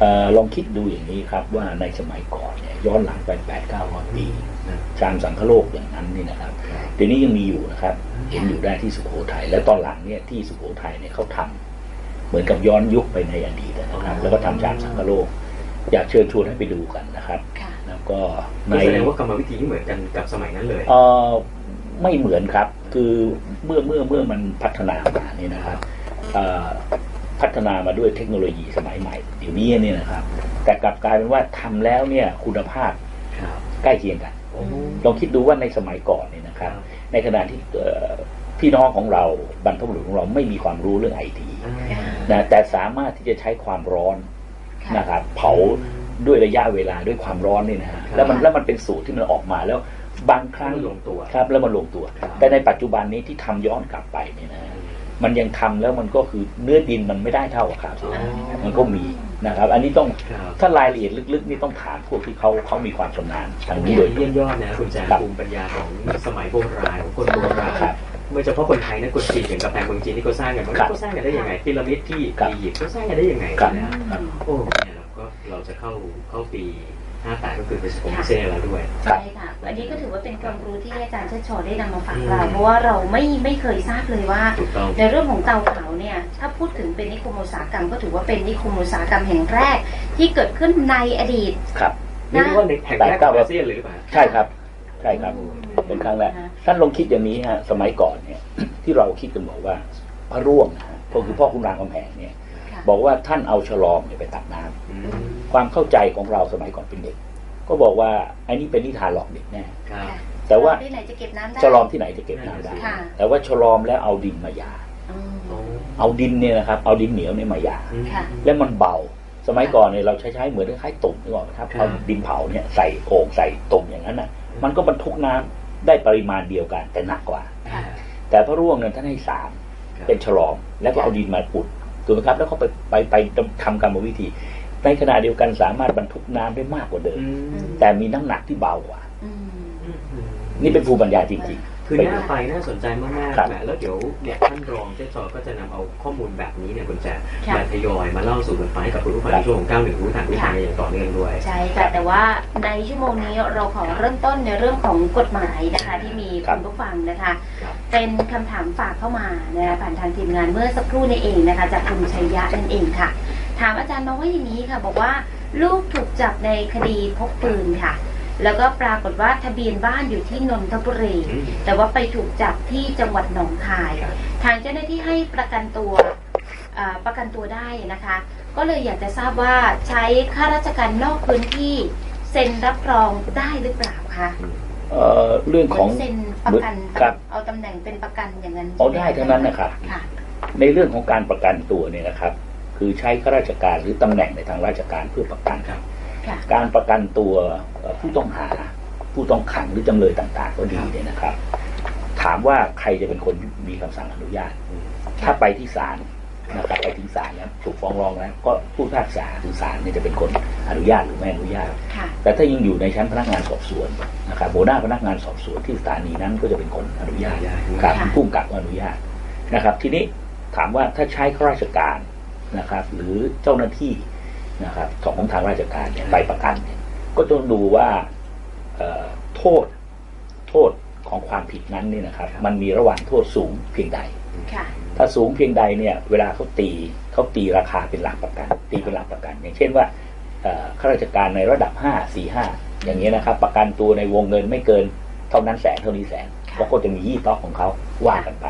เอ่อลองคิดดูอย่างนี้ครับว่าในสมัยก่อนเนี่ยย้อนหลังไปแปดเก้าร้อยปีนะชามสังคโลกอย่างนั้นนี่นะครับเดี๋ยวนี้ยังมีอยู่นะครับเห็นอยู่ได้ที่สุโขทัยและตอนหลังเนี่ยที่สุโขทัยเนี่ยเขาทำเหมือนกับย้อนยุคไปในอดีตนะครับแล้วก็ทำชามสังคโลก อยากเชิญชวนให้ไปดูกันนะครับค่ะแล้วก็ในคือแสดงว่ากรรมวิธีที่เหมือนกันกับสมัยนั้นเลยเออไม่เหมือนครับ คือเมื่อเมื่อเมื่อมันพัฒนามานี่นะครับเอ่อ พัฒนามาด้วยเทคโนโลยีสมัยใหม่เดี๋ยวนี้เนี่ยนะครับ แต่กลับกลายเป็นว่าทำแล้วเนี่ยคุณภาพครับใกล้เคียงกันโอ้ลองคิดดูว่าในสมัยก่อนเนี่ยนะครับ ในขณะที่เอ่อพี่น้องของเราบรรพบุรุษของเราไม่มีความรู้เรื่องไอทีอ่านะแต่สามารถที่จะใช้ความร้อนค่ะนะครับเผาด้วยระยะเวลาด้วยความร้อนนี่นะฮะแล้วมันแล้วมันเป็นสูตรที่มันออกมาแล้วบางครั้งลงตัวครับ แล้วมันลงตัวครับแต่ในปัจจุบันนี้ที่ทำย้อนกลับไปเนี่ยนะ มันยังทำแล้วมันก็คือเนื้อดินมันไม่ได้เท่ากับข้าวสารมันก็มีนะครับ อันนี้ต้องครับถ้ารายละเอียดลึกๆ นี่ต้องถามพวกที่เขาเขามีความชำนาญทางนี้โดยตรเยี่ยงมยอดนะคุณแจครับภูมิปัญญาของสมัยโบราณของคนโบราณครับไม่เฉพาะคนไทยนะคนจีนอย่างกำแพงเมืองจีนที่เขาสร้างกันมันครับเขาสร้างกันได้ยังไงพีระมิดที่ครับอียิปต์เขาสร้างกันได้ยังไงครับนะครับโอ้เนี่ยเราก็เราจะเข้าเข้าปี 58ก็คือเป็นผมเซ่แล้วด้วย ใช่ค่ะ อันนี้ก็ถือว่าเป็นความรู้ที่อาจารย์เชิดชอได้นำมาฝากเรา เพราะว่าเราไม่ไม่เคยทราบเลยว่า ถูกต้อง ในเรื่องของเตาเผาเนี่ยถ้าพูดถึงเป็นนิคมอุตสาหกรรมก็ถือว่าเป็นนิคมอุตสาหกรรมแห่งแรก ที่เกิดขึ้นในอดีต ครับนี่เรียกว่าในแห่งแรกของอาเซียนเลยหรือเปล่า ใช่ครับใช่ครับ เป็นครั้งแรกท่านลองคิดอย่างนี้ฮะสมัยก่อนเนี่ย ที่เราคิดกันบอกว่าพระร่วงนะฮะก็คือพ่อคุณรามคำแหงเนี่ยค่ะ บอกว่าท่านเอาฉลอมเนี่ยไปตักน้ำอืมความเข้าใจของเราสมัยก่อนเป็นเด็ก ก็บอกว่าไอ้นี่เป็นนิทานหลอกเด็กแน่ครับค่ะแต่ว่าที่ไหนจะเก็บน้ำได้ฉลอมที่ไหนจะเก็บน้ำได้ค่ะแต่ว่าฉลอมแล้วเอาดินมาหยาอืมโอ้เอาดินเนี่ยนะครับ เอาดินเหนียวเนี่ยมาหยาอืมค่ะแล้วมันเบา สมัยก่อนเนี่ยเราใช้ใช้เหมือนคล้ายๆตุ่มนึกออกไหมครับครับเอาดินเผาเนี่ยใส่โอ่งใส่ตุ่มอย่างนั้นน่ะ มันก็บรรทุกน้ำได้ปริมาณเดียวกันแต่หนักกว่าค่ะแต่พระร่วงเนี่ยท่านให้สามครับเป็นฉลอมแล้วก็เอาดินมาอุด ถูกไหมครับ แล้วเขาไปไปไปทำกรรมวิธี ในขณะเดียวกันสามารถบรรทุกน้ำได้มากกว่าเดิมอืมแต่มีน้ำหนักที่เบากว่าอืมอืมนี่เป็นภูมิปัญญาจริงคือน่าไปน่าสนใจมากครับๆแหมแล้วเดี๋ยวเนี่ยท่านรองเจ๊จอก็จะนำเอาข้อมูลแบบนี้เนี่ยคุณแจค่ะมาทยอยมาเล่าสู่กันฟังให้กับคุณผู้ฟังครัในบช่วงของ91รู้ทันรู้ทันอย่างต่อเนื่องด้วย ใช่ค่ะแต่ว่าในชั่วโมงนี้เราขอเริ่มต้นในเรื่องของกฎหมายนะคะที่มีครัคุบณผู้ฟังนะคะครับ เป็นคำถามฝากเข้ามานะคะผ่านทางทีมงานเมื่อสักครู่นี้เองนะคะ จากคุณชัยยะนั่นเองค่ะ ถามอาจารย์น้องว่าอย่างนี้ค่ะ บอกว่าลูกถูกจับในคดีพกปืนค่ะ แล้วก็ปรากฏว่าทะเบียนบ้านอยู่ที่นนทบุรีแต่ว่าไปถูกจับที่จังหวัดหนองคาย ทางเจ้าหน้าที่ให้ประกันตัวประกันตัวได้นะคะ ก็เลยอยากจะทราบว่าใช้ข้าราชการนอกพื้นที่เซ็นรับรองได้หรือเปล่าคะ เอ่อเรื่องของเหมืนเซ็นประกันครับเอาตำแหน่งเป็นประกันอย่างนั้นเอาได้ทั้งนั้นนะครับค่ะในเรื่องของการประกันตัวเนี่ยนะครับ คือใช้ข้าราชการหรือตำแหน่งในทางราชการเพื่อประกันครับค่ะการประกันตัวเอ่อผู้ต้องหา ผู้ต้องขังหรือจำเลยต่าง ๆ ก็ดีเนี่ยนะครับ ถามว่าใครจะเป็นคนมีคำสั่งอนุญาตอืมถ้าไปที่ศาล นะครับไปที่ศาลแล้วถูกฟ้องร้องแล้วก็ผู้พิพากษาคือศาลเนี่ยจะเป็นคนอนุญาตหรือไม่อนุญาตค่ะแต่ถ้ายังอยู่ในชั้นพนักงานสอบสวนนะครับหัวหน้าพนักงานสอบสวนที่สถานีนั้นก็จะเป็นคนอนุญาตอนุญาตครับค่ะผู้กำกับก็อนุญาตนะครับ ทีนี้ถามว่าถ้าใช้ข้าราชการนะครับ หรือเจ้าหน้าที่นะครับของทางราชการเนี่ยไปประกันเนี่ยก็ต้องดูว่าเอ่อโทษโทษของความผิดนั้นเนี่ยนะครับ มันมีระหว่างโทษสูงเพียงใดค่ะ ถ้าสูงเพียงใดเนี่ยเวลาเขาตีเขาตีราคาเป็นหลักประกัน ตีเป็นหลักประกัน อย่างเช่นว่าเอ่อข้าราชการในระดับ5 4 5อย่างนี้ยนะครับ ประกันตัวในวงเงินไม่เกินเท่านั้นแสนเท่านี้แสนค่ะเขาก็จะมียี่ต้อของเขาว่ากันไป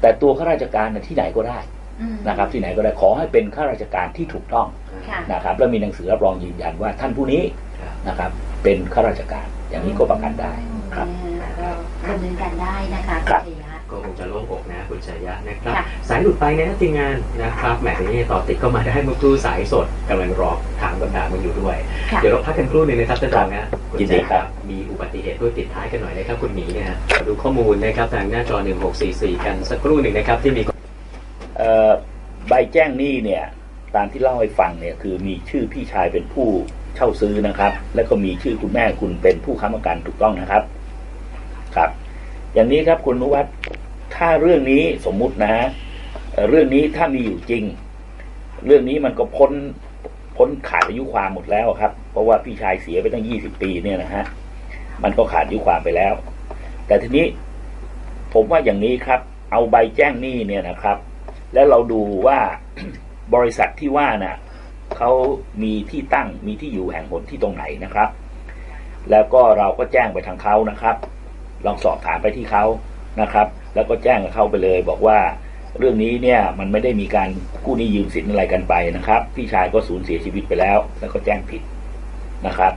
แต่ตัวข้าราชการน่ะที่ไหนก็ได้อืมนะครับ ที่ไหนก็ได้ขอให้เป็นข้าราชการที่ถูกต้องค่ะนะครับ แล้วมีหนังสือรับรองยืนยันว่าท่านผู้นี้ครับนะครับ เป็นข้าราชการอย่างนี้ก็ประกันได้ครับอืมก็ดำเนินการได้นะคะครับณชัยยะก็คงจะโล่งอกนะ คุณชัยยะนะครับค่ะสายหลุดไปนะทีมงานนะครับแหมนี่ต่อติดเข้ามาได้เมื่อครู่สายสดกำลังรอถามคำถามมันอยู่ด้วยค่ะเดี๋ยวเราพักกันครู่หนึ่งนะครับท่านรองนะคุณยินดีแจ๊คครับ มีอุบัติเหตุด้วยติดท้ายกันหน่อยนะครับคุณหมีนะฮะขอดูข้อมูลนะครับทางหน้าจอ 1644 กันสักครู่หนึ่งนะครับที่มีเอ่อใบแจ้งหนี้เนี่ยตามที่เล่าให้ฟังเนี่ยคือมีชื่อพี่ชายเป็นผู้เช่าซื้อนะครับ แล้วก็มีชื่อคุณแม่คุณเป็นผู้ค้ำประกันถูกต้องนะครับ ครับ อย่างนี้ครับคุณนุวัฒน์ ถ้าเรื่องนี้สมมุตินะเอ่อเรื่องนี้ถ้ามีอยู่จริง เรื่องนี้มันก็พ้นพ้นขาดอายุความหมดแล้วครับ เพราะว่าพี่ชายเสียไปตั้งยี่สิบปีเนี่ยนะฮะมันก็ขาดอายุความไปแล้ว แต่ทีนี้ผมว่าอย่างนี้ครับ เอาใบแจ้งหนี้เนี่ยนะครับ แล้วเราดูว่าบริษัทที่ว่าน่ะเขามีที่ตั้งมีที่อยู่แห่งหนที่ตรงไหนนะครับ แล้วก็เราก็แจ้งไปทางเขานะครับ ลองสอบถามไปที่เขา นะครับ แล้วก็แจ้งกับเขาไปเลย บอกว่าเรื่องนี้เนี่ยมันไม่ได้มีการกู้หนี้ยืมสินอะไรกันไปนะครับ พี่ชายก็สูญเสียชีวิตไปแล้ว แล้วก็แจ้งผิดนะครับ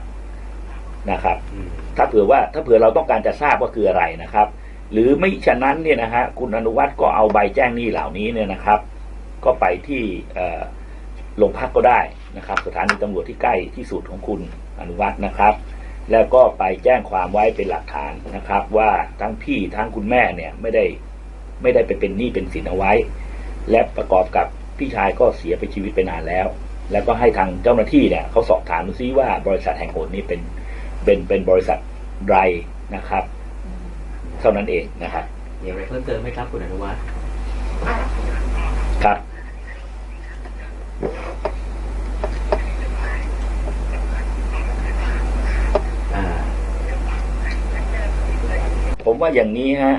นะครับอืมถ้าเผื่อว่าถ้าเผื่อเราต้องการจะทราบว่าคืออะไรนะครับ หรือไม่ฉะนั้นเนี่ยนะฮะคุณอนุวัฒน์ก็เอาใบแจ้งหนี้เหล่านี้เนี่ยนะครับ ก็ไปที่เอ่อโรงพักก็ได้นะครับ สถานีตำรวจที่ใกล้ที่สุดของคุณอนุวัฒน์นะครับ แล้วก็ไปแจ้งความไว้เป็นหลักฐานนะครับ ว่าทั้งพี่ทั้งคุณแม่เนี่ยไม่ได้ไม่ได้ไปเป็นหนี้เป็นสินเอาไว้ และประกอบกับพี่ชายก็เสียไปชีวิตไปนานแล้ว แล้วก็ให้ทางเจ้าหน้าที่เนี่ยเขาสอบถามดูซิว่าบริษัทแห่งหนนี้เป็นเป็นเป็นบริษัทไรนะครับ เท่านั้นเองนะครับมีอะไรเพิ่มเติมไหมครับคุณอนุวัฒน์ครับ ผมว่าอย่างนี้ฮะ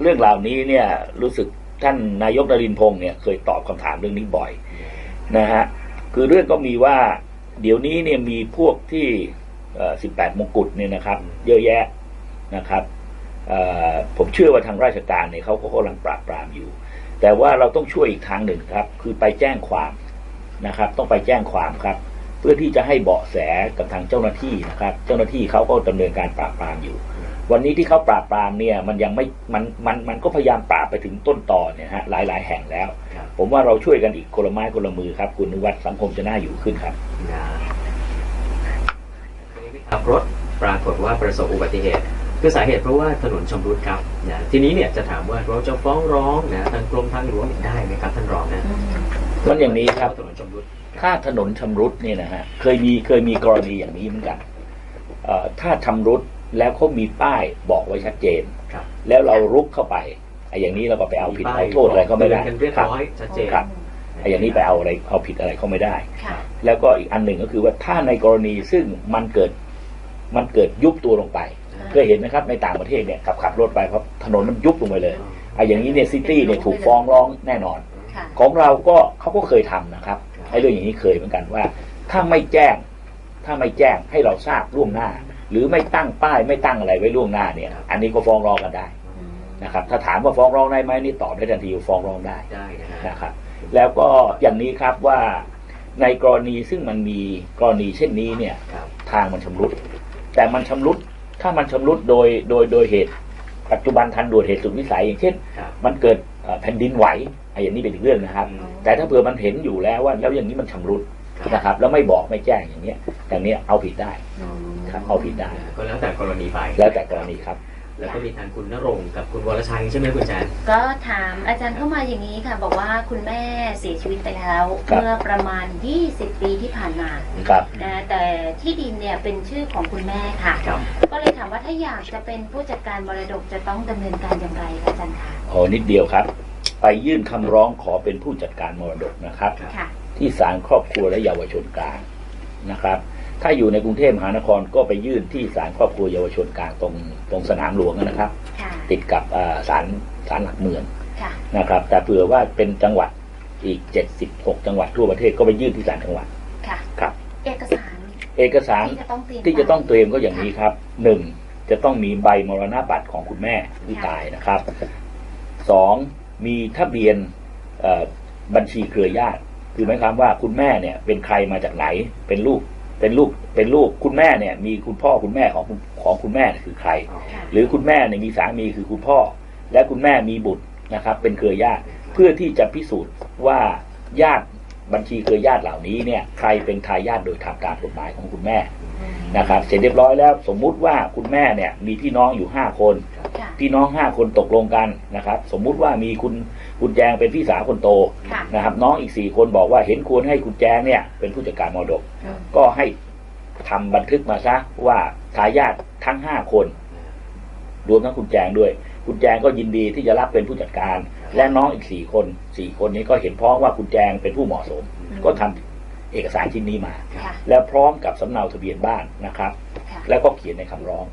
เรื่องเหล่านี้เนี่ยรู้สึกท่านนายกนรินพงศ์เนี่ยเคยตอบคำถามเรื่องนี้บ่อยนะฮะคือเรื่องก็มีว่า เดี๋ยวนี้เนี่ยมีพวกที่สิบแปดมงกุฎเนี่ยนะครับ เยอะแยะนะครับผมเชื่อว่าทางราชการเนี่ยเขาก็กำลังปราบปรามอยู่ แต่ว่าเราต้องช่วยอีกทางหนึ่งครับ คือไปแจ้งความนะครับ ต้องไปแจ้งความครับ เพื่อที่จะให้เบาะแสกับทางเจ้าหน้าที่นะครับ เจ้าหน้าที่เขาก็ดำเนินการปราบปรามอยู่ วันนี้ที่เขาปราบปรามเนี่ยมันยังไม่มันมันมันก็พยายามปราบไปถึงต้นตอเนี่ยฮะหลายหลายแห่งแล้วครับผมว่าเราช่วยกันอีกคนละไม้คนละมือครับ คุณนุวัฒน์สังคมจะน่าอยู่ขึ้นครับนะขับรถปรากฏว่าประสบอุบัติเหตุคือสาเหตุเพราะว่าถนนชำรุดครับนะทีนี้เนี่ยจะถามว่าเราจะฟ้องร้องนะทางกรมทางหลวงได้ไหมครับท่านรองนะมันอย่างนี้ครับถนนชำรุดถ้าถนนชำรุดเนี่ยนะฮะเคยมีเคยมีกรณีอย่างนี้เหมือนกันเอ่อถ้าชำรุด แล้วเขามีป้ายบอกไว้ชัดเจน ครับแล้วเรารุกเข้าไปไอ้อย่างนี้เราก็ไปเอาผิดเอาโทษอะไรก็ไม่ได้ตืนกันเรียบครับร้อยชัดเจน ครับไอ้อย่างนี้ไปเอาอะไรเอาผิดอะไรเขาไม่ได้ ค่ะ แล้วก็อีกอันหนึ่งก็คือว่าถ้าในกรณีซึ่งมันเกิดมันเกิดยุบตัวลงไปเคยเห็นไหมครับในต่างประเทศเนี่ยขับขับรถไปเพราะถนนมันยุบลงไปเลยไอ้อย่างนี้เนี่ยซิตี้เนี่ยถูกฟ้องร้องแน่นอน ค่ะ ของเราก็เขาก็เคยทำนะครับไอ้เรื่องอย่างนี้เคยเหมือนกันว่า ถ้าไม่แจ้ง ถ้าไม่แจ้งให้เราทราบล่วงหน้า หรือไม่ตั้งป้ายไม่ตั้งอะไรไว้ล่วงหน้าเนี่ย อันนี้ก็ฟ้องร้องกันได้อืมนะครับ ถ้าถามว่าฟ้องร้องได้ไหมนี่ตอบได้ทันทีว่าฟ้องร้องได้ได้นะฮะนะครับ แล้วก็อย่างนี้ครับว่าในกรณีซึ่งมันมีกรณีเช่นนี้เนี่ยครับทางมันชำรุด แต่มันชำรุดถ้ามันชำรุดโดยโดยโดยเหตุ ปัจจุบันทันด่วนเหตุสุดวิสัย อย่างเช่นครับมันเกิดเอ่อแผ่นดินไหวไอ้อย่างนี้เป็นอีกเรื่องนะครับอืมแต่ถ้าเผื่อมันเห็นอยู่แล้วว่า แล้วอย่างนี้มันชำรุดนะครับ แล้วไม่บอกไม่แจ้งอย่างเนี้ยอย่างเนี้ยเอาผิดได้อืม ครับเอาผิดได้ ก็แล้วแต่กรณีไปแล้วแต่กรณีครับ แล้วก็มีทางคุณณรงค์กับคุณวรชัยใช่ไหมคุณแจนก็ถามอาจารย์เข้ามาอย่างนี้ค่ะ บอกว่าคุณแม่เสียชีวิตไปแล้ว ครับ เมื่อประมาณ 20 ปีที่ผ่านมาครับ นะแต่ที่ดินเนี่ยเป็นชื่อของคุณแม่ค่ะ ครับ ก็เลยถามว่าถ้าอยากจะเป็นผู้จัดการมรดกจะต้องดำเนินการอย่างไรคะอาจารย์คะขอนิดเดียวครับ ไปยื่นคำร้องขอเป็นผู้จัดการมรดกนะครับ ค่ะ ที่ศาลครอบครัวและเยาวชนกลางนะครับ ถ้าอยู่ในกรุงเทพมหานครก็ไปยื่นที่ศาลครอบครัวเยาวชนกลางตรงตรงสนามหลวงนะครับค่ะติดกับอ่าศาลศาลหลักเมืองค่ะนะครับ แต่เผื่อว่าเป็นจังหวัดอีก 76 จังหวัดทั่วประเทศก็ไปยื่นที่ศาลจังหวัดค่ะครับเอกสารเอกสารที่จะต้องเตรียมที่จะต้องเตรียมก็อย่างนี้ครับหนึ่งจะต้องมีใบมรณบัตรของคุณแม่ที่ตายนะครับสองมีทะเบียนเอ่อบัญชีเครือญาติ คือหมายความว่าคุณแม่เนี่ยเป็นใครมาจากไหนเป็นลูก เป็นลูกเป็นลูกคุณแม่เนี่ย มีคุณพ่อคุณแม่ของคุณของคุณแม่เนี่ยคือใครค่ะหรือคุณแม่เนี่ยมีสามีคือคุณพ่อ และคุณแม่มีบุตรนะครับ เป็นเครือญาติเพื่อที่จะพิสูจน์ว่าญาติ บัญชีเครือญาติเหล่านี้เนี่ยใครเป็นทายาทโดยทางการกฎหมายของคุณแม่นะครับเสร็จเรียบร้อยแล้วสมมุติว่าคุณแม่เนี่ยมีพี่น้องอยู่ห้าคนค่ะพี่น้องห้าคนตกลงกันนะครับ สมมุติว่ามีคุณคุณแจงเป็นพี่สาวคนโตค่ะนะครับ น้องอีกสี่คนบอกว่าเห็นควรให้คุณแจงเนี่ยเป็นผู้จัดการมรดกอืมก็ให้ทำบันทึกมาซะว่าทายาททั้งห้าคน รวมทั้งคุณแจงด้วย คุณแจงก็ยินดีที่จะรับเป็นผู้จัดการ และน้องอีกสี่คนสี่คนนี้ก็เห็นพ้องว่าคุณแจงเป็นผู้เหมาะสม ก็ทำเอกสารชิ้นนี้มาค่ะแล้วพร้อมกับสำเนาทะเบียนบ้านนะครับค่ะแล้วก็เขียนในคำร้อง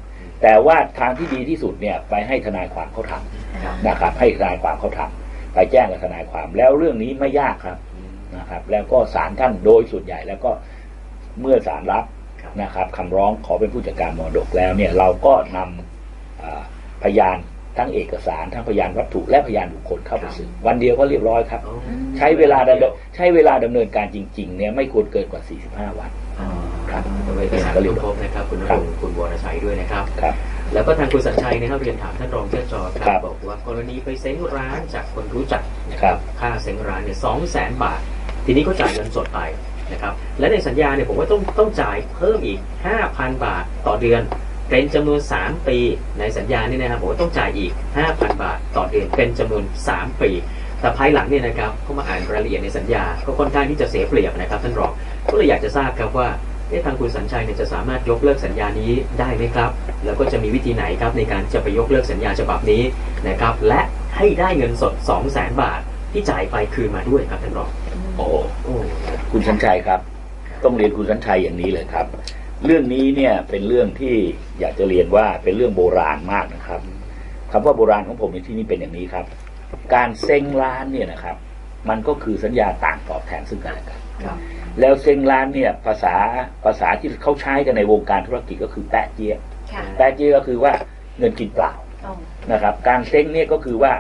แต่ว่าทางที่ดีที่สุดเนี่ยไปให้ทนายความเขาทำครับนะครับ ให้ทนายความเขาทำไปแจ้งกับทนายความแล้วเรื่องนี้ไม่ยากครับนะครับ แล้วก็ศาลท่านโดยส่วนใหญ่แล้วก็เมื่อศาลรับครับนะครับคำร้องขอเป็นผู้จัดการมรดกแล้วเนี่ยเราก็นำอ่าพยาน ทั้งเอกสารทั้งพยานวัตถุและพยานบุคคลเข้าไปสืบวันเดียวก็เรียบร้อยครับอ๋อใช้เวลาดำเนินใช้เวลาดำเนินการจริง ๆ เนี่ยไม่ควรเกินกว่า 45 วันอ๋อครับตัวเอกสารก็เรียบครบนะครับ คุณนครัรบงค์คุณวรชัยด้วยนะครับครับ แล้วก็ทางคุณสัญชัยนะครับเรียนถามท่านรองเจ้าจอคครัรับบบอกว่ากรณีไปเซ้งร้านจากคนรู้จักนะคครัรับบค่าเซ้งร้านเนี่ยสองแสนบาท ทีนี้ก็จ่ายเงินสดไปนะครับและในสัญญาเนี่ยผมว่าต้องต้องจ่ายเพิ่มอีก 5,000 บาทต่อเดือน เป็นจำนวน 3 ปีในสัญญาเนี่ยนะครับผมต้องจ่ายอีก 5,000 บาทต่อเดือนเป็นจำนวน 3 ปี แต่ภายหลังเนี่ยนะครับเขามาอ่านรายละเอียดในสัญญา ก็ค่อนข้างที่จะเสียเปรียบนะครับท่านรองก็เลยอยากจะทราบครับว่าทางคุณสัญชัยเนี่ยจะสามารถยกเลิกสัญญานี้ได้ไหมครับ แล้วก็จะมีวิธีไหนครับในการจะไปยกเลิกสัญญาฉบับนี้นะครับ และให้ได้เงินสด 2 0 0 0 0 0บาทที่จ่ายไปคืนมาด้วยครับท่านรองโอ้คุณสัญชัยครับ ต้องเรียนคุณสัญชัยอย่างนี้เลยครับ เรื่องนี้เนี่ยเป็นเรื่องที่อยากจะเรียนว่าเป็นเรื่องโบราณมากนะครับคำว่าโบราณของผมในที่นี้เป็นอย่างนี้ครับ การเซ็งร้านเนี่ยนะครับ มันก็คือสัญญาต่างตอบแทนซึ่งกันและกันครับแล้วเซ็งร้านเนี่ยภาษาภาษาที่เขาใช้กันในวงการธุรกิจก็คือแปะเจี๊ยบค่ะแปะเจี๊ยบก็คือว่าเงินกินเปล่าโอ้นะครับ การเซ็งเนี่ยก็คือว่า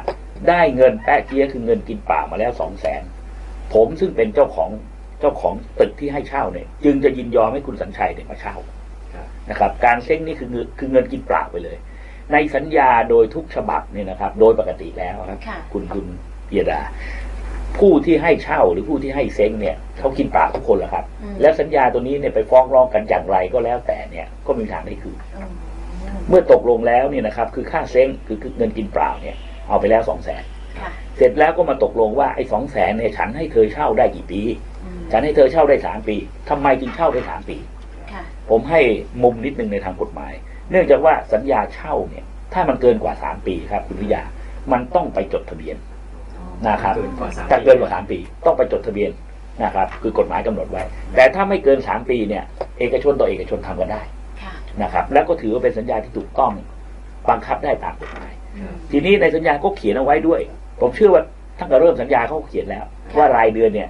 ได้เงินแปะเจี๊ยบคือเงินกินเปล่ามาแล้วสองแสนผมซึ่งเป็นเจ้าของ เจ้าของตึกที่ให้เช่าเนี่ย จึงจะยินยอมให้คุณสัญชัยเนี่ยมาเช่าครับนะครับ การเซ็งนี่คือเงินคือเงินกินเปล่าไปเลย ในสัญญาโดยทุกฉบับเนี่ยนะครับ โดยปกติแล้วครับค่ะคุณคุณเบียดา ผู้ที่ให้เช่าหรือผู้ที่ให้เซ้งเนี่ยเขากินเปล่าทุกคนแหละครับอืมและสัญญาตัวนี้เนี่ยไปฟ้องร้องกันอย่างไรก็แล้วแต่เนี่ย ก็ไมมีทางได้คืนอืมเมื่อตกลงแล้วเนี่ยนะครับ คือค่าเซ้งคือคือเงินกินเปล่าเนี่ย เอาไปแล้วสองแสนค่ะเสร็จแล้วก็มาตกลงว่าไอ้สองแสนเนี่ยฉันให้เธอเช่าได้กี่ปีอืม ฉันให้เธอเช่าได้สามปีทำไมจึงเช่าได้สามปีค่ะผมให้มุมนิดนึงในทางกฎหมาย เนื่องจากว่าสัญญาเช่าเนี่ย ถ้ามันเกินกว่าสามปีครับคุณวิทยามันต้องไปจดทะเบียนนะครับเกินกว่าสามถ้าเกินกว่าสามปี ต้องไปจดทะเบียนนะครับ คือกฎหมายกำหนดไว้ แต่ถ้าไม่เกินสามปีเนี่ย เอกชนต่อเอกชนทำกันได้ค่ะนะครับ แล้วก็ถือว่าเป็นสัญญาที่ถูกต้องบังคับได้ตามกฎหมายอืมทีนี้ในสัญญาก็เขียนเอาไว้ด้วย ผมเชื่อว่าตั้งแต่เริ่มสัญญาเขาก็เขียนแล้ว ว่ารายเดือนเนี่ย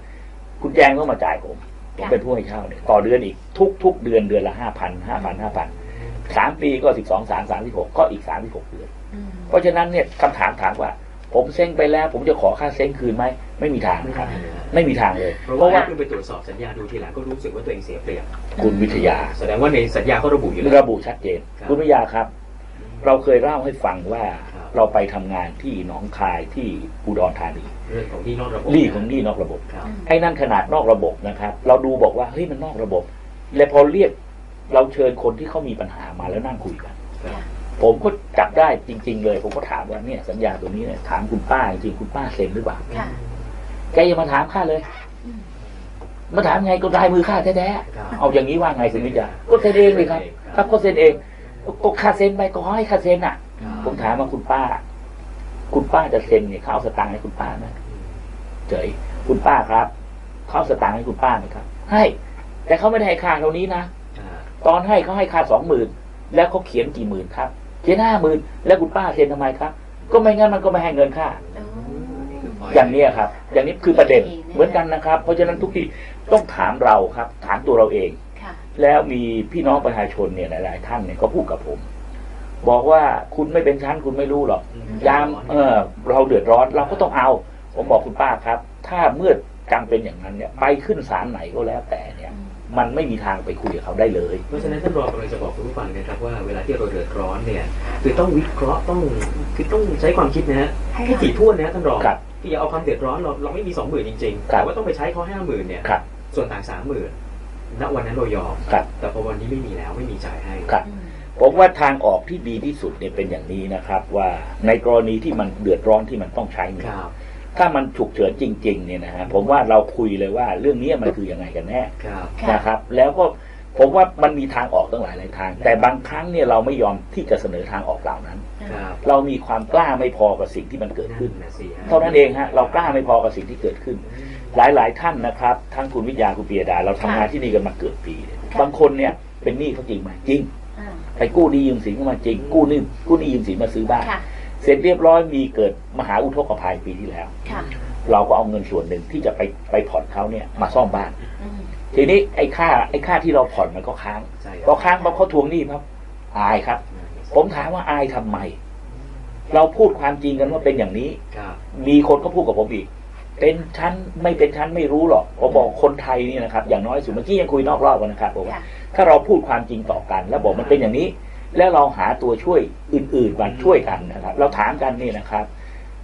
คุณแจงต้องมาจ่ายผม ผมเป็นผู้ให้เช่าเนี่ยต่อเดือนอีกทุกทุกเดือนเดือนละห้าพันห้าพันห้าพันสามปีก็สิบสองสามสามสิบหกก็อีกสามสิบหกเดือนอืมเพราะฉะนั้นเนี่ยคำถามถามว่า ผมเซ้งไปแล้ว ผมจะขอค่าเซ้งคืนไหมไม่มีทางไม่ครับได้เลยฮะไม่มีทางเลยเพราะเพราะว่าว่าขึ้นไปตรวจสอบสัญญาดูทีหลังก็รู้สึกว่าตัวเองเสียเปรียบคุณวิทยา แสดงว่าในสัญญาเขาระบุอยู่แล้วระบุชัดเจนครับคุณวิทยาครับ เราเคยเล่าให้ฟังว่าครับ เราไปทำงานที่หนองคายที่อุดรธานีเรื่องของที่นอกระบบหนี้ของหนี้นอกระบบครับไอ้นั่นขนาดนอกระบบนะครับ เราดูบอกว่าเฮ้ยมันนอกระบบ และพอเรียกเราเชิญคนที่เขามีปัญหามาแล้วนั่งคุยกันครับผมก็จับได้จริง ๆ เลย ผมก็ถามว่าเนี่ยสัญญาตัวนี้เนี่ยถามคุณป้าจริงๆคุณป้าเซ็นหรือเปล่าค่ะแกอย่ามาถามข้าเลยอืมมาถามไงก็ได้มือข้าแท้ครับๆเอาอย่างนี้ว่าไงคุณวิทยาก็เซ็นเองเลยครับ ครับก็เซ็นเองก็ค่าเซ็นไปก็ให้ค่าเซ็นอะครับ ผมถามว่าคุณป้า คุณป้าจะเซ็นเนี่ยเขาเอาสตางค์ให้คุณป้าไหมเฉยคุณป้าครับเขาเอาสตางค์ให้คุณป้าไหมครับ ให้ แต่เขาไม่ได้ให้ค่าเท่านี้นะอ่าตอนให้เขาให้ค่าสองหมื่นแล้วเขาเขียนกี่หมื่นครับ เขียนห้าหมื่นแล้วคุณป้าเซ็นทำไมครับ ก็ไม่งั้นมันก็ไม่ให้เงินค่าโอ้นี่คือ point อย่างเนี้ยครับ อย่างนี้คือประเด็นเองนะเหมือนกันนะครับ เพราะฉะนั้นทุกที่ต้องถามเราครับ ถามตัวเราเองค่ะแล้วมีพี่น้องประชาชนเนี่ยหลาย ๆ ท่านเนี่ยก็พูดกับผม บอกว่าคุณไม่เป็นชั้นคุณไม่รู้หรอกอืมยามเออเราเดือดร้อนเราก็ต้องเอา ผมบอกคุณป้าครับ ถ้าเมื่อจำเป็นอย่างนั้นเนี่ย ไปขึ้นศาลไหนก็แล้วแต่เนี่ยอืมมันไม่มีทางไปคุยกับเขาได้เลย เพราะฉะนั้นท่านรองกำลังจะบอกคุณผู้ฟังนะครับว่าเวลาที่เราเดือดร้อนเนี่ย คือต้องวิเคราะห์ต้องคือต้องใช้ความคิดนะฮะให้ถี่ถ้วนนะฮะท่านรองครับที่อย่าเอาความเดือดร้อนเราเราไม่มีสองหมื่นจริงๆครับแต่ว่าต้องไปใช้เขาห้าหมื่นเนี่ยครับส่วนต่างสามหมื่นณวันนั้นเรายอมครับแต่พอวันนี้ไม่มีแล้วไม่มีจ่ายให้ครับอืม ผมว่าทางออกที่ดีที่สุดเนี่ยเป็นอย่างนี้นะครับ ว่าในกรณีที่มันเดือดร้อนที่มันต้องใช้เงิคนรับถ้ามันฉุกเฉินจริง ๆ เนี่ยนะฮะผมว่าเราคุยเลยว่าเรื่องนี้มันคือยังไงกันแน่ครับค่ะนะครับ แล้วก็ผมว่ามันมีทางออกตั้งหลายหลายทาง แต่บางครั้งเนี่ยเราไม่ยอมที่จะเสนอทางออกเหล่านั้นครับเรามีความกล้าไม่พอกับสิ่งที่มันเกิดขึ้นนะสิฮะเท่านั้นเองฮะเรากล้าไม่พอกับสิ่งที่เกิดขึ้น หลายหลายๆท่านนะครับ ทั้งคุณวิทยาคุณปียดา เราทำงานที่นี่กันมาเกือบปีเนี่ยค่ะบางคนเนี่ยเป็นหนี้เขาจริงไหมจริงอ่า ไปกู้หนี้ยืมสินเข้ามาจริง กู้หนี้กู้หนี้ยืมสินมาซื้อบ้านค่ะเสร็จเรียบร้อยมีเกิดมหาอุทกภัยปีที่แล้วค่ะเราก็เอาเงินส่วนหนึ่งที่จะไปไปผ่อนเขาเนี่ยมาซ่อมบ้านอืมทีนี้ไอ้ค่าไอ้ค่าที่เราผ่อนมันก็ค้างใช่พอค้างปั๊บเขาทวงหนี้ครับ อายครับ ผมถามว่าอายทำไม เราพูดความจริงกันว่าเป็นอย่างนี้ครับมีคนก็พูดกับผมอีก เป็นชั้นไม่เป็นชั้นไม่รู้หรอกผมบอกคนไทยนี่นะครับ อย่างน้อยสุดเมื่อกี้ยังคุยนอกรอบกันนะครับบอกว่าค่ะ ถ้าเราพูดความจริงต่อกัน แล้วบอกมันเป็นอย่างนี้ แล้วเราหาตัวช่วยอื่นๆมาช่วยกันนะครับ เราถามกันนี่นะครับ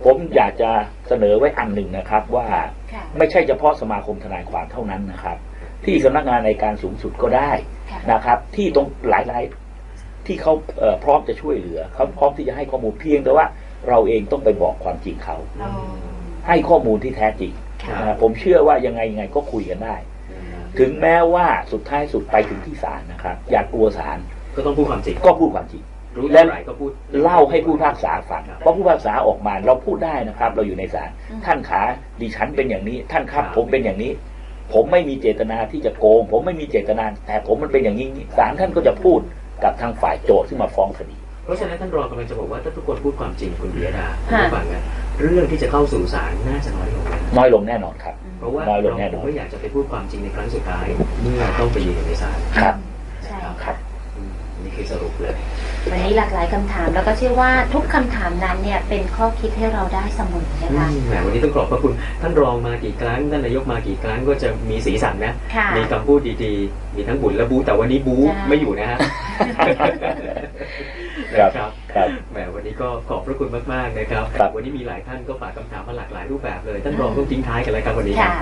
ผมอยากจะเสนอไว้อันหนึ่งนะครับ ว่าค่ะไม่ใช่เฉพาะสมาคมทนายความเท่านั้นนะครับ ที่สำนักงานในการสูงสุดก็ได้ค่ะนะครับ ที่ตรงหลายๆที่เขาเอ่อพร้อมจะช่วยเหลือเขาพร้อมที่จะให้ข้อมูลเพียงแต่ว่าเราเองต้องไปบอกความจริงเขาอ๋อให้ข้อมูลที่แท้จริงค่ะนะครับผมเชื่อว่ายังไงยังไงก็คุยกันได้ ถึงแม้ว่าสุดท้ายสุดไปถึงที่ศาลนะครับ อยากกลัวศาลก็ต้องพูดความจริงก็พูดความจริงรู้เท่าไหร่ก็พูดเล่าให้ผู้พิพากษาฟังครับเพราะผู้พิพากษาออกมาเราพูดได้นะครับ เราอยู่ในศาลอืมท่านขาดิฉันเป็นอย่างนี้ ท่านครับครับผมเป็นอย่างนี้ ผมไม่มีเจตนาที่จะโกง ผมไม่มีเจตนา แต่ผมมันเป็นอย่างนี้ศาลท่านก็จะพูดกับทางฝ่ายโจทย์ที่มาฟ้องคดี เพราะฉะนั้นท่านรองกำลังจะบอกว่าถ้าทุกคนพูดความจริงคุณเบียดาค่ะผู้ฟังกัน เรื่องที่จะเข้าสู่ศาลน่าจะน้อยลงนะน้อยลงแน่นอนครับ เพราะว่าน้อยลเรางแน่นอนไม่อยากจะไปพูดความจริงในครั้งสุดท้ายเมื่อต้องไปยืนอยู่ในศาลครับ ใช่ ค ค่ะ รับ อืมนี่ คือสรุปเลย วันนี้หลากหลายคำถามแล้วก็เชื่อว่าทุกคำถามนั้นเนี่ยเป็นข้อคิดให้เราได้เสมอนะคะ แหมวันนี้ต้องขอบพระคุณท่านรองมากี่ครั้งท่านนายกมากี่ครั้งก็จะมีสีสันนะ ค่ะ มีคำพูดดีๆ มีทั้งบุญและบูแต่วันนี้บูใช่ ไม่อยู่นะฮะ ครับ นะครับครับ แหมวันนี้ก็ขอบพระคุณมากๆนะครับครับ วันนี้มีหลายท่านก็ฝากคำถามมาหลากหลายรูปแบบเลยท่านรองต้องทิ้งท้ายกันเลยครับวันนี้ ค่ะ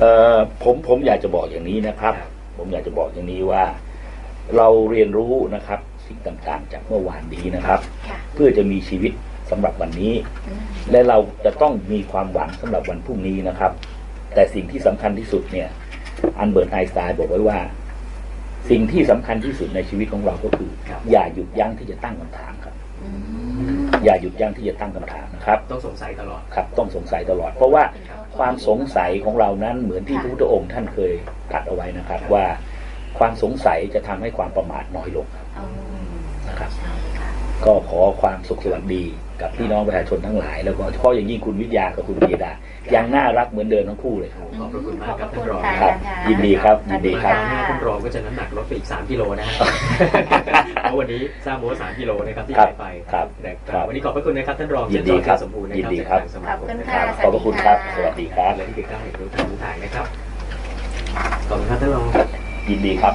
เอ่อผมผมอยากจะบอกอย่างนี้นะครับ ผมอยากจะบอกอย่างนี้ว่า เราเรียนรู้นะครับ สิ่งต่างๆ จากเมื่อวานนี้นะครับค่ะเพื่อจะมีชีวิตสำหรับวันนี้อืมและเราจะต้องมีความหวังสำหรับวันพรุ่งนี้นะครับ แต่สิ่งที่สำคัญที่สุดเนี่ย อันเบิร์ตไอน์สไตน์บอกไว้ว่า สิ่งที่สำคัญที่สุดในชีวิตของเราก็คือครับ อย่าหยุดยั้งที่จะตั้งคำถามครับอืมอย่าหยุดยั้งที่จะตั้งคำถามนะครับ ต้องสงสัยตลอดครับ ต้องสงสัยตลอด เพราะว่าเป็นข้อดความสงสัยของเรานั้นเหมือนที่พระพุทธองค์ท่านเคยตรัสเอาไว้นะครับว่า ความสงสัยจะทำให้ความประมาทน้อยลงครับอ๋อนะครับใช่ค่ะก็ขอความสุขสวัสดีกับพี่น้องประชาชนทั้งหลาย แล้วก็เฉพาะอย่างยิ่งคุณวิทยากับคุณปียดายังน่ารักเหมือนเดิมทั้งคู่เลยครับขอบพระคุณมากครับขอบท่านรองพะครับะยินดีครับยินดีครับสวัสหน้าค่ะท่านรองก็จะน้ำหนักลดไปอีก 3กิโลนะฮะเพราะวันนี้สร้างโมสามกิโลนะครับที่ครับหายไปครับนะคครัรับบวันนี้ขอบพระคุณนะครับท่านรองยินดีครับเจนจอห์นสมบูรณ์นะยินดีคครัรับบจากทางสมาคมนะคขรัอบบขอบพระคุณครับ สวัสดีครับและนี่คือก้าวแห่งรู้ทางรู้ทางนะครับขอบคุณครับท่านรอง ยินดีครับ